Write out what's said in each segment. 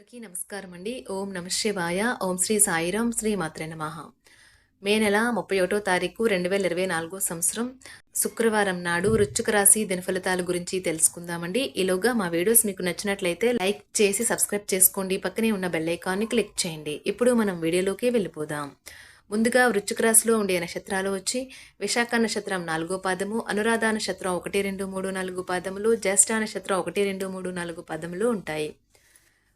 అందరికీ నమస్కారం అండి. ఓం నమ శివాయ. ఓం శ్రీ సాయిరాం శ్రీ మాత్రే నమ. మే నెల ముప్పై ఒకటో తారీఖు రెండు వేల ఇరవై నాలుగో సంవత్సరం శుక్రవారం నాడు వృశ్చిక రాశి దినఫలితాల గురించి తెలుసుకుందామండి. ఈలోగా మా వీడియోస్ మీకు నచ్చినట్లయితే లైక్ చేసి సబ్స్క్రైబ్ చేసుకోండి. పక్కనే ఉన్న బెల్ ఐకాన్ని క్లిక్ చేయండి. ఇప్పుడు మనం వీడియోలోకి వెళ్ళిపోదాం. ముందుగా వృశ్చిక రాశిలో ఉండే నక్షత్రాలు వచ్చి విశాఖ నక్షత్రం నాలుగో పాదము అనురాధ నక్షత్రం ఒకటి రెండు మూడు నాలుగు పాదములు జ్యేష్ఠ నక్షత్రం ఒకటి రెండు మూడు నాలుగు పాదములు ఉంటాయి.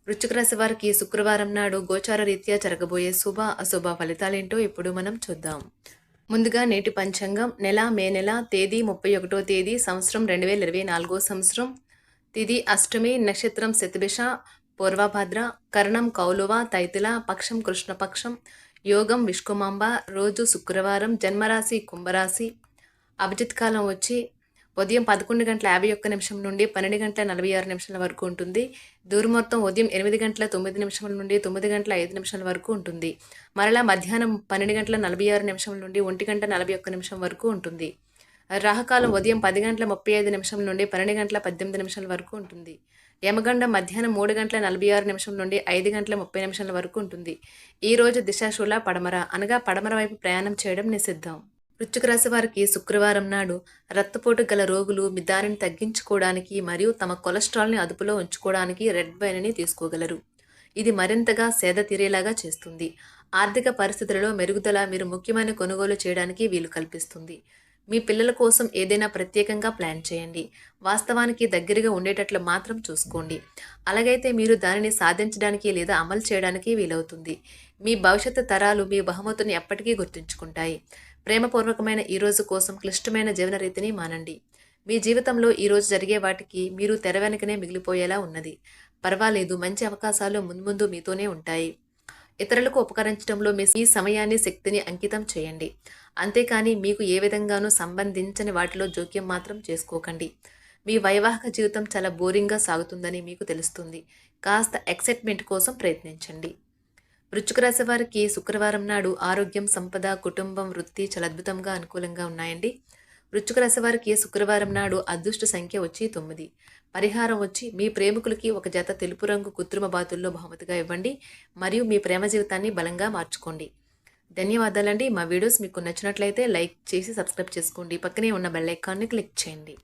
వృశ్చిక రాశి వారికి శుక్రవారం నాడు గోచార రీత్యా జరగబోయే శుభ అశుభ ఫలితాలేంటో ఇప్పుడు మనం చూద్దాం. ముందుగా నేటి పంచాంగం. నెల మే నెల తేదీ ముప్పై ఒకటో తేదీ సంవత్సరం రెండు వేల ఇరవై నాలుగో సంవత్సరం. తిది అష్టమి నక్షత్రం శతభిష పూర్వభద్ర కరణం కౌలువ తైతిల పక్షం కృష్ణపక్షం యోగం విష్కుమాంబ రోజు శుక్రవారం జన్మరాశి కుంభరాశి. అభిజిత్ కాలం వచ్చి ఉదయం పదకొండు గంటల యాభై ఒక్క నిమిషం నుండి పన్నెండు గంటల నలభై ఆరు నిమిషాల వరకు ఉంటుంది. దూరం మొత్తం ఉదయం ఎనిమిది గంటల తొమ్మిది నిమిషాల నుండి తొమ్మిది గంటల ఐదు నిమిషాల వరకు ఉంటుంది. మరలా మధ్యాహ్నం పన్నెండు గంటల నలభై ఆరు నిమిషం నుండి ఒంటి గంట నలభై ఒక్క నిమిషం వరకు ఉంటుంది. రాహకాలం ఉదయం పది గంటల ముప్పై ఐదు నిమిషం నుండి పన్నెండు గంటల పద్దెనిమిది నిమిషాల వరకు ఉంటుంది. యమగండం మధ్యాహ్నం మూడు గంటల నలభై ఆరు నిమిషం నుండి ఐదు గంటల ముప్పై నిమిషాల వరకు ఉంటుంది. ఈ రోజు దిశాశూల పడమర అనగా పడమర వైపు ప్రయాణం చేయడం నిషిద్ధం. వృశ్చిక రాశి వారికి శుక్రవారం నాడు రక్తపోటు గల రోగులు దానిని తగ్గించుకోవడానికి మరియు తమ కొలెస్ట్రాల్ని అదుపులో ఉంచుకోవడానికి రెడ్ వైన్ని తీసుకోగలరు. ఇది మరింతగా సేద తీరేలాగా చేస్తుంది. ఆర్థిక పరిస్థితులలో మెరుగుదల మీరు ముఖ్యమైన కొనుగోలు చేయడానికి వీలు కల్పిస్తుంది. మీ పిల్లల కోసం ఏదైనా ప్రత్యేకంగా ప్లాన్ చేయండి. వాస్తవానికి దగ్గరగా ఉండేటట్లు మాత్రం చూసుకోండి. అలాగైతే మీరు దానిని సాధించడానికి లేదా అమలు చేయడానికి వీలవుతుంది. మీ భవిష్యత్తు తరాలు మీ బహుమతుని ఎప్పటికీ గుర్తుంచుకుంటాయి. ప్రేమపూర్వకమైన ఈ రోజు కోసం క్లిష్టమైన జీవన రీతిని మానండి. మీ జీవితంలో ఈరోజు జరిగే వాటికి మీరు తెర వెనకనే మిగిలిపోయేలా ఉన్నది. పర్వాలేదు మంచి అవకాశాలు ముందు మీతోనే ఉంటాయి. ఇతరులకు ఉపకరించడంలో మీ ఈ సమయాన్ని శక్తిని అంకితం చేయండి. అంతేకాని మీకు ఏ విధంగానూ సంబంధించని వాటిలో జోక్యం మాత్రం చేసుకోకండి. మీ వైవాహిక జీవితం చాలా బోరింగ్గా సాగుతుందని మీకు తెలుస్తుంది. కాస్త ఎక్సైట్మెంట్ కోసం ప్రయత్నించండి. వృశ్చిక రాశి వారికి శుక్రవారం నాడు ఆరోగ్యం సంపద కుటుంబం వృత్తి చాలా అద్భుతంగా అనుకూలంగా ఉన్నాయండి. వృశ్చిక రాశివారికి శుక్రవారం నాడు అదృష్ట సంఖ్య వచ్చి తొమ్మిది. పరిహారం వచ్చి మీ ప్రేమికులకి ఒక జత తెలుపు రంగు కృత్రిమ బాతుల్లో బహుమతిగా ఇవ్వండి. మరియు మీ ప్రేమ జీవితాన్ని బలంగా మార్చుకోండి. ధన్యవాదాలండి. మా వీడియోస్ మీకు నచ్చినట్లయితే లైక్ చేసి సబ్స్క్రైబ్ చేసుకోండి. పక్కనే ఉన్న బెల్ ఐకాన్ని క్లిక్ చేయండి.